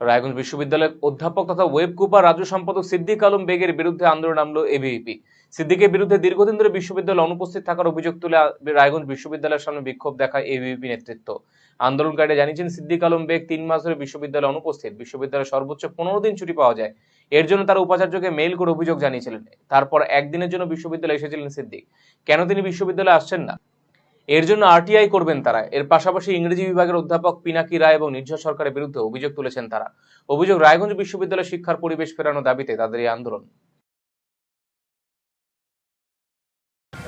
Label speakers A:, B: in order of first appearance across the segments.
A: রায়গঞ্জ বিশ্ববিদ্যালয়ের অধ্যাপক তথা ওয়েব কুপার রাজ্য সম্পাদক সিদ্দিক আলম বেগের বিরুদ্ধে আন্দোলন নামলো এবিভিপি সিদ্দিকের বিরুদ্ধে দীর্ঘদিন ধরে বিশ্ববিদ্যালয়ে অনুপস্থিত থাকার অভিযোগ তুলে রায়গঞ্জ বিশ্ববিদ্যালয়ের সামনে বিক্ষোভ দেখায় এবিভিপি নেতৃত্ব। আন্দোলনকারীরা জানিয়েছেন, সিদ্দিক আলম বেগ তিন মাস ধরে বিশ্ববিদ্যালয়ে অনুপস্থিত। বিশ্ববিদ্যালয়ে সর্বোচ্চ পনেরো দিন ছুটি পাওয়া যায়। এর জন্য তারা উপাচার্যকে মেইল করে অভিযোগ জানিয়েছিলেন। তারপর একদিনের জন্য বিশ্ববিদ্যালয়ে এসেছিলেন সিদ্দিক। কেন তিনি বিশ্ববিদ্যালয়ে আসছেন না? এর জন্য আরটিআই করবেন তারা। এর পাশাপাশি ইংরেজি বিভাগের অধ্যাপক পিনাকি রায় এবং নির্ঝর সরকারের বিরুদ্ধে অভিযোগ তুলেছেন তারা। অভিযোগ রায়গঞ্জ বিশ্ববিদ্যালয় শিক্ষার পরিবেশ ফেরানো দাবিতে তাদের এই আন্দোলন।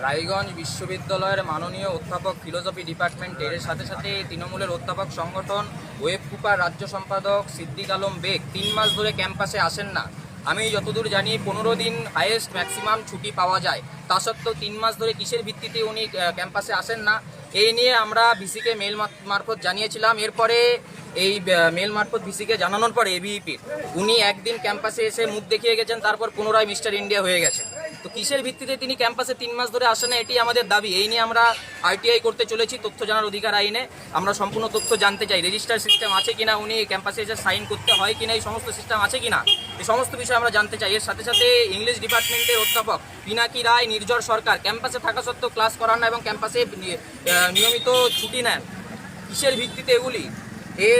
B: রায়গঞ্জ বিশ্ববিদ্যালয়ের মাননীয় অধ্যাপক ফিলোসফি ডিপার্টমেন্ট এর সাথে সাথে তৃণমূলের অধ্যাপক সংগঠন ওয়েব কুপার রাজ্য সম্পাদক সিদ্দিক আলম বেগ তিন মাস ধরে ক্যাম্পাসে আসেন না। আমি যতদূর জানি পনেরো দিন হায়েস্ট ম্যাক্সিমাম ছুটি পাওয়া যায়। তা সত্ত্বেও তিন মাস ধরে কিসের ভিত্তিতে উনি ক্যাম্পাসে আসেন না, এই নিয়ে আমরা ভিসিকে মেল মারফত জানিয়েছিলাম। এরপরে এই মেল মারফত ভিসিকে জানানোর পরে এবিইপির উনি একদিন ক্যাম্পাসে এসে মুখ দেখিয়ে গেছেন, তারপর পুনরায় মিস্টার ইন্ডিয়া হয়ে গেছে তো কিসের ভিত্তিতে তিনি ক্যাম্পাসে তিন মাস ধরে আসেন না, এটি আমাদের দাবি। এই নিয়ে আমরা আরটিআই করতে চলেছি তথ্য জানার অধিকার আইনে। আমরা সম্পূর্ণ তথ্য জানতে চাই, রেজিস্টার সিস্টেম আছে কিনা, উনি ক্যাম্পাসে এসে সাইন করতে হয় কিনা, এই সমস্ত সিস্টেম আছে কিনা, এই সমস্ত বিষয় আমরা জানতে চাই। এর সাথে সাথে ইংলিশ ডিপার্টমেন্টের অধ্যাপক পিনাকি রায় নির্জর সরকার, ক্যাম্পাসে থাকা সত্ত্বেও ক্লাস করান না এবং ক্যাম্পাসে নিয়মিত ছুটি নেন। কিসের ভিত্তিতে এগুলি? এ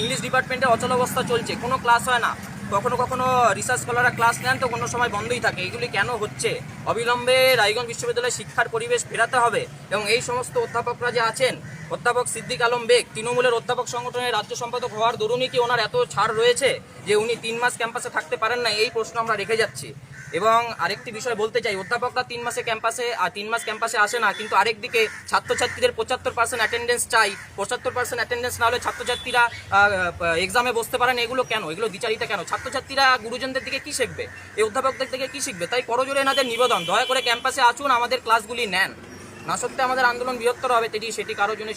B: ইংলিশ ডিপার্টমেন্টে অচল অবস্থা চলছে, কোনো ক্লাস হয় না। কখনো কখনো রিসার্চ স্কলাররা ক্লাস নেন তো কোনো সময় বন্ধই থাকে। এগুলি কেন হচ্ছে? অবিলম্বে রায়গঞ্জ বিশ্ববিদ্যালয়ে শিক্ষার পরিবেশ ফেরাতে হবে এবং এই সমস্ত অধ্যাপকরা যে আছেন, অধ্যাপক সিদ্দিক আলম বেগ, তৃণমূলের অধ্যাপক সংগঠনের রাজ্য সম্পাদক হওয়ার দরুনই কি ওনার এত ছাড় রয়েছে যে উনি তিন মাস ক্যাম্পাসে থাকতে পারেন না এই প্রশ্ন আমরা রেখে যাচ্ছি। এবং আরেকটি বিষয় বলতে চাই, অধ্যাপকরা তিন মাসে ক্যাম্পাসে তিন মাস ক্যাম্পাসে আসে না, কিন্তু আরেকদিকে ছাত্রছাত্রীদের পঁচাত্তর পার্সেন্ট অ্যাটেন্ডেন্স চাই। পঁচাত্তর পার্সেন্ট অ্যাটেন্ডেন্স না হলে ছাত্রছাত্রীরা এক্সামে বসতে পারেন এগুলো কেন? এগুলো দ্বিচারিতা কেন? ছাত্রছাত্রীরা গুরুজনদের দিকে কি শিখবে? এই অধ্যাপকদের থেকে কি শিখবে? তাই করজোরে এনাদের নিবেদন। দয়া করে ক্যাম্পাসে আসুন, আমাদের ক্লাসগুলি নেন। না সত্ত্বে আমাদের আন্দোলন বৃহত্তর হবে সেটি সেটি কারোর জন্য